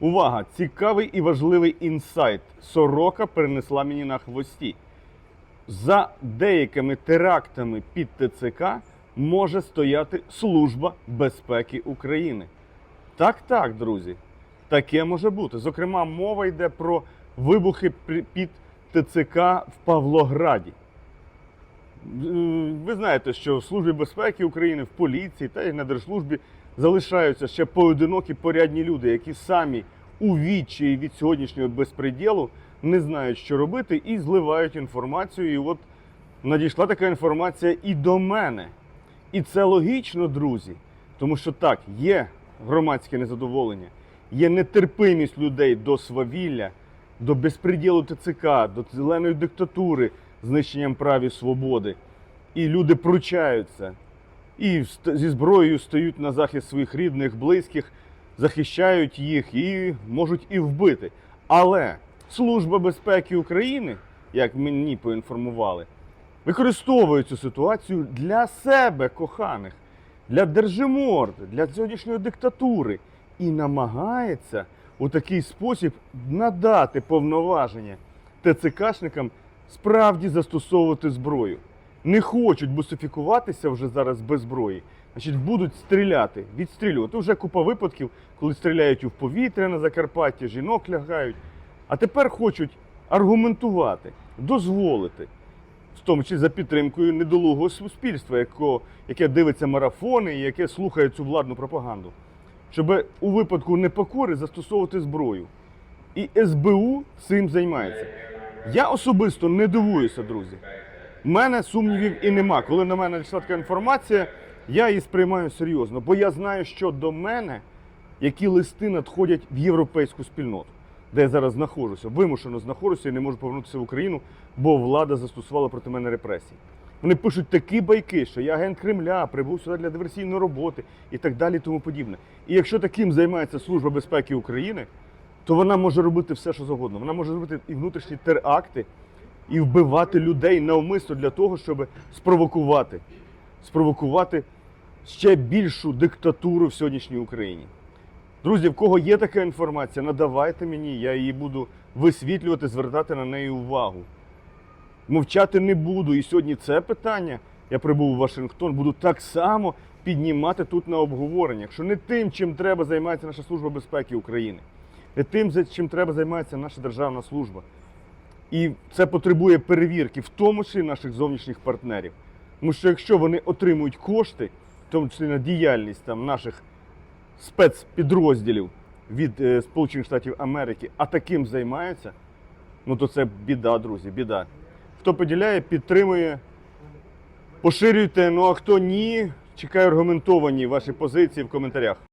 Увага! Цікавий і важливий інсайт. Сорока перенесла мені на хвості. За деякими терактами під ТЦК може стояти Служба безпеки України. Так, так, друзі, таке може бути. Зокрема, мова йде про вибухи під ТЦК в Павлограді. Е, Ви знаєте, що в Службі безпеки України, в поліції та й на держслужбі залишаються ще поодинокі порядні люди, які самі у відчаї від сьогоднішнього безпреділу не знають, що робити, і зливають інформацію. І от надійшла така інформація і до мене. І це логічно, друзі, тому що так, є громадське незадоволення, є нетерпимість людей до свавілля, до безпреділу ТЦК, до зеленої диктатури, знищенням прав і свободи. І люди пручаються і зі зброєю стають на захист своїх рідних, близьких, захищають їх і можуть і вбити. Але Служба безпеки України, як мені поінформували, використовує цю ситуацію для себе, коханих, для держиморди, для сьогоднішньої диктатури і намагається у такий спосіб надати повноваження ТЦКшникам справді застосовувати зброю. Не хочуть бусифікуватися вже зараз без зброї, значить будуть стріляти, відстрілювати. Вже купа випадків, коли стріляють у повітря на Закарпатті, жінок лягають. А тепер хочуть аргументувати, дозволити, в тому числі за підтримкою недолугого суспільства, яке дивиться марафони і яке слухає цю владну пропаганду, щоб у випадку непокори застосовувати зброю. І СБУ цим займається. Я особисто не дивуюся, друзі. Мене сумнівів і нема. Коли на мене йшла така інформація, я її сприймаю серйозно, бо я знаю, що до мене які листи надходять в європейську спільноту, де я зараз знаходжуся, вимушено знаходжуся і не можу повернутися в Україну, бо влада застосувала проти мене репресії. Вони пишуть такі байки, що я агент Кремля, прибув сюди для диверсійної роботи і так далі, тому подібне. І якщо таким займається Служба безпеки України, то вона може робити все, що завгодно. Вона може робити і внутрішні теракти, і вбивати людей навмисно для того, щоб спровокувати, спровокувати ще більшу диктатуру в сьогоднішній Україні. Друзі, в кого є така інформація, надавайте мені, я її буду висвітлювати, звертати на неї увагу. Мовчати не буду. І сьогодні це питання, я прибув у Вашингтон, буду так само піднімати тут на обговорення. Якщо не тим, чим треба займатися наша Служба безпеки України, не тим, чим треба займатися наша державна служба. І це потребує перевірки, в тому числі наших зовнішніх партнерів. Тому що якщо вони отримують кошти, в тому числі на діяльність там, наших спецпідрозділів від е, Сполучених Штатів Америки, а таким займаються, ну то це біда, друзі, біда. Хто поділяє, підтримує, поширюйте. Ну а хто ні, чекаю аргументовані ваші позиції в коментарях.